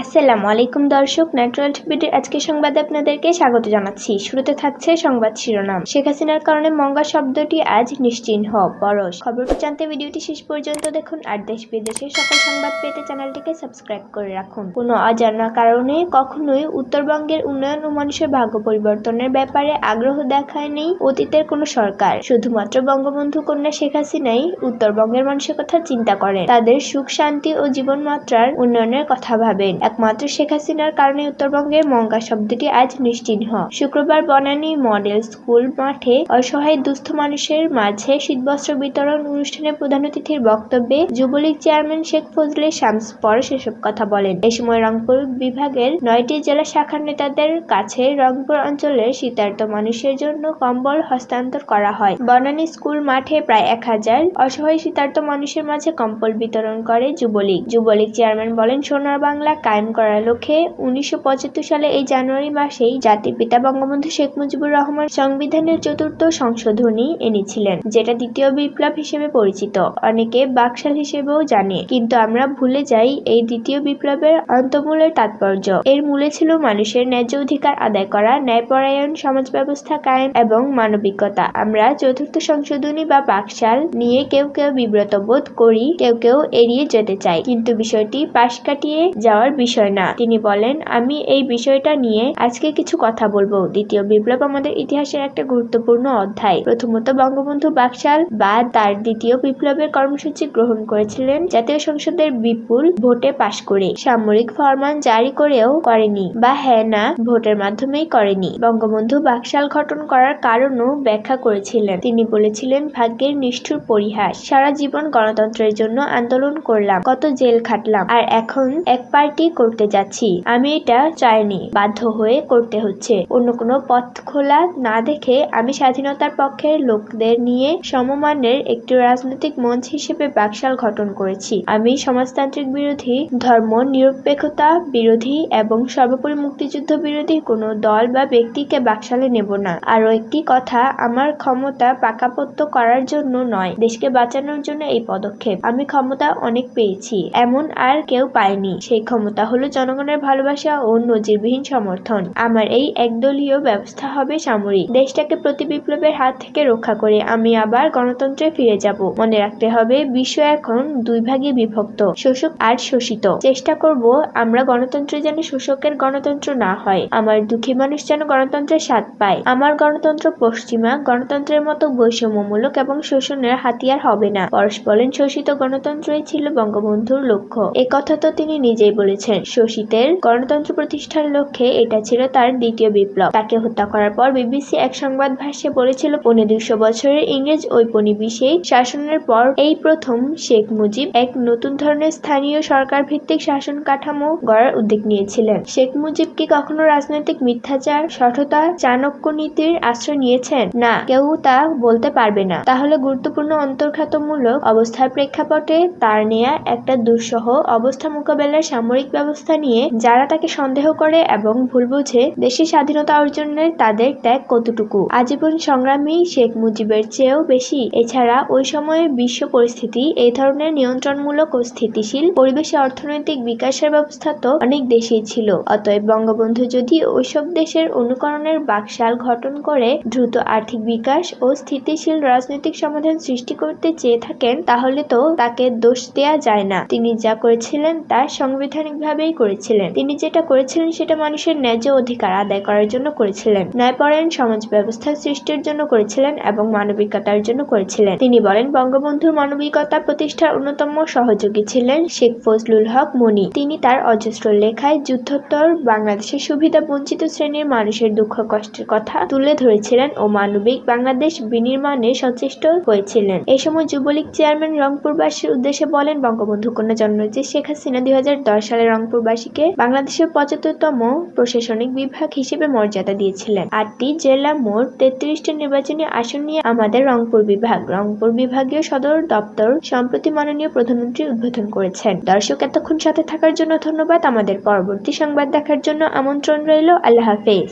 আসসালামু আলাইকুম দর্শক ন্যাচারাল টিভির আজকে সংবাদে আপনাদেরকে স্বাগত জানাচ্ছি। শুরুতে থাকছে সংবাদ শিরোনাম। শেখ হাসিনার কারণে মঙ্গা শব্দটি আজ নিশ্চিহ্ন পরশ খবরটি জানতে ভিডিওটি শেষ পর্যন্ত দেখুন আর দেশ বিদেশের সকল সংবাদ পেতে চ্যানেলটিকে সাবস্ক্রাইব করে রাখুন। কোনো অজানা কারণে কখনোই উত্তরবঙ্গের উন্নয়ন ও মানুষের ভাগ্য পরিবর্তনের ব্যাপারে আগ্রহ দেখায়নি অতীতের কোনো সরকার। শুধুমাত্র বঙ্গবন্ধু কন্যা শেখ হাসিনাই উত্তরবঙ্গের মানুষের কথা চিন্তা করেন। তাদের সুখ, শান্তি ও জীবনমাত্রার উন্নয়নের কথা ভাবেন। একমাত্র শেখ হাসিনার কারণে উত্তরবঙ্গে মঙ্গা শব্দটি আজ নিশ্চিহ্ন। শুক্রবার বনানী মডেল স্কুল মাঠে অসহায় দুস্থ মানুষের মাঝে শীতবস্ত্র বিতরণ অনুষ্ঠানে প্রধান অতিথির বক্তব্যে যুবলীগ চেয়ারম্যান শেখ ফজলে শামস পর সেসব কথা বলেন। এ সময় রংপুর বিভাগের নয়টি জেলা শাখার নেতাদের কাছে রংপুর অঞ্চলের শীতার্ত মানুষের জন্য কম্বল হস্তান্তর করা হয়। বনানী স্কুল মাঠে প্রায় এক হাজার অসহায় শীতার্ত মানুষের মাঝে কম্বল বিতরণ করে যুবলীগ। যুবলীগ চেয়ারম্যান বলেন, সোনার বাংলা কায়েম করার লক্ষ্যে উনিশশো পঁচাত্তর সালে এই জানুয়ারি মাসেই জাতির পিতা বঙ্গবন্ধু শেখ মুজিবুর রহমান সংবিধানের চতুর্থ সংশোধনী এনেছিলেন, যেটা দ্বিতীয় বিপ্লব হিসেবে পরিচিত। অনেকে বাকশাল হিসেবেও জানে, কিন্তু আমরা ভুলে যাই এই দ্বিতীয় বিপ্লবের অন্তমূলের তাৎপর্য। এর মূলে ছিল মানুষের ন্যায্য অধিকার আদায় করা, ন্যায়পরায়ণ সমাজ ব্যবস্থা কায়েম এবং মানবিকতা। আমরা চতুর্থ সংশোধনী বা বাকশাল নিয়ে কেউ কেউ বিব্রত বোধ করি, কেউ কেউ এড়িয়ে যেতে চাই কিন্তু বিষয়টি পাশ কাটিয়ে যাওয়ার বিষয় না। তিনি বলেন, আমি এই বিষয়টা নিয়ে আজকে কিছু কথা বলব। দ্বিতীয় বিপ্লব আমাদের ইতিহাসের একটা গুরুত্বপূর্ণ অধ্যায়। প্রথমত বঙ্গবন্ধু বাকশাল বা তার দ্বিতীয় বিপ্লবের কর্মসূচি গ্রহণ করেছিলেন জাতীয় সংসদের বিপুল ভোটে পাশ করে। সামরিক ফরমান জারি করেও করেনি বা হ্যাঁ না ভোটের মাধ্যমেই করেনি। বঙ্গবন্ধু বাকশাল গঠন করার কারণও ব্যাখ্যা করেছিলেন। তিনি বলেছিলেন, ভাগ্যের নিষ্ঠুর পরিহাস। সারা জীবন গণতন্ত্রের জন্য আন্দোলন করলাম, কত জেল খাটলাম, আর এখন এক পার্টি করতে যাচ্ছি। আমি এটা চাইনি। বাধ্য হয়ে করতে হচ্ছে। অন্য কোনো পথ খোলা না দেখে আমি স্বাধীনতার পক্ষের লোকদের নিয়ে সমমানের একটি রাজনৈতিক মঞ্চ হিসেবে বাকশাল গঠন করেছি। আমি সমাজতান্ত্রিক বিরোধী, ধর্ম নিরপেক্ষতা বিরোধী এবং সর্বোপরি মুক্তিযুদ্ধ বিরোধী কোনো দল বা ব্যক্তিকে বাকশালে নেব না। আরও একটি কথা, আমার ক্ষমতা পাকাপোক্ত করার জন্য নয়। দেশকে বাঁচানোর জন্য এই পদক্ষেপ আমি ক্ষমতা অনেক পেয়েছি। এমন আর কেউ পায়নি। সেই ক্ষমতা হলো জনগণের ভালোবাসা ও নজিরবিহীন সমর্থন। আমার এই একদলীয় ব্যবস্থা হবে সামরিক। দেশটাকে প্রতি বিপ্লবের হাত থেকে রক্ষা করে আমি আবার গণতন্ত্রে ফিরে যাব। মনে রাখতে হবে, বিশ্ব এখন দুই ভাগে বিভক্ত, শোষক আর শোষিত। চেষ্টা করব আমরা গণতন্ত্র যেন শোষকের গণতন্ত্র না হয়। আমার দুঃখী মানুষ যেন গণতন্ত্রের স্বাদ পায়। আমার গণতন্ত্র পশ্চিমা, গণতন্ত্রের মতো বৈষম্যমূলক এবং শোষণের হাতিয়ার হবে না। পরশ বলেন শোষিত গণতন্ত্রই ছিল বঙ্গবন্ধুর লক্ষ্য। এ কথা তো তিনি নিজেই বলেছেন। শোষিতের গণতন্ত্র প্রতিষ্ঠার লক্ষ্যে এটা ছিল তার দ্বিতীয় বিপ্লব। তাকে হত্যা করার পর বিবিসি এক সংবাদ ভাষ্যে বলেছিল, পৌনে দুশো বছরের ইংরেজ ঔপনিবেশিক শাসনের পর এই প্রথম শেখ মুজিব এক নতুন ধরনের স্থানীয় সরকার ভিত্তিক শাসন কাঠামো গড়ার উদ্যোগ নিয়েছিলেন। শেখ মুজিব কি কখনো রাজনৈতিক মিথ্যাচার, সঠতা চাণক্য নীতির আশ্রয় নিয়েছেন? না, কেউ তা বলতে পারবে না। তাহলে গুরুত্বপূর্ণ অন্তর্ঘাতমূলক অবস্থার প্রেক্ষাপটে তার নেয়া একটা দুঃসহ অবস্থা মোকাবেলার সামরিক ব্যবস্থা নিয়ে যারা তাকে সন্দেহ করে এবং ভুল বুঝে দেশের স্বাধীনতা অর্জনের তাদের ত্যাগ কতটুকু? আজীবন সংগ্রামী শেখ মুজিবের চেয়েও বেশি। এছাড়া ওই সময়ের বিশ্ব পরিস্থিতি এই ধরনের নিয়ন্ত্রণমূলক ও স্থিতিশীল পরিবেশে অর্থনৈতিক বিকাশের ব্যবস্থা তো অনেক দেশেই ছিল। অতএব বঙ্গবন্ধু যদি ওইসব দেশের অনুকরণের বাকশাল গঠন করে, দ্রুত আর্থিক বিকাশ ও স্থিতিশীল রাজনৈতিক সমাধান সৃষ্টি করতে চেয়ে থাকেন, তাহলে তো তাকে দোষ দেয়া যায় না। তিনি যা করেছিলেন তা সাংবিধানিকভাবেই করেছিলেন। তিনি যেটা করেছিলেন সেটা মানুষের ন্যায্য অধিকার আদায় করার জন্য করেছিলেন। ন্যায়পরায়ণ সমাজ ব্যবস্থা সৃষ্টির জন্য করেছিলেন এবং মানবিকতার জন্য করেছিলেন। তিনি বলেন, বঙ্গবন্ধুর মানবিকতা প্রতিষ্ঠার অন্যতম সহযোগী ছিলেন শেখ ফজলুল হক মনি। তিনি তার অজস্র লেখায় যুদ্ধোত্তর, বাংলাদেশের সুবিধা বঞ্চিত শ্রেণির মানুষের দুঃখ কষ্টের কথা তুলে ধরেছিলেন ও মানবিক বাংলাদেশ বিনির্মাণে সচেষ্ট হয়েছিলেন। এ সময় যুবলীগ চেয়ারম্যান রংপুরবাসীর উদ্দেশ্যে বলেন, বঙ্গবন্ধু কন্যা জন্মজি শেখ হাসিনা দুই সালে রংপুরবাসীকে বাংলাদেশের পঁচাত্তরতম প্রশাসনিক বিভাগ হিসেবে মর্যাদা দিয়েছিলেন। আটটি জেলা মোট তেত্রিশটি নির্বাচনী আসন নিয়ে আমাদের রংপুর বিভাগ। রংপুর বিভাগীয় সদর দপ্তর সম্প্রতি মাননীয় প্রধানমন্ত্রী উদ্বোধন করেছেন। দর্শক, এতক্ষণ সাথে থাকার জন্য ধন্যবাদ। আমাদের পরবর্তী সংবাদ দেখার জন্য আমন্ত্রণ রইল। আল্লাহ হাফেজ।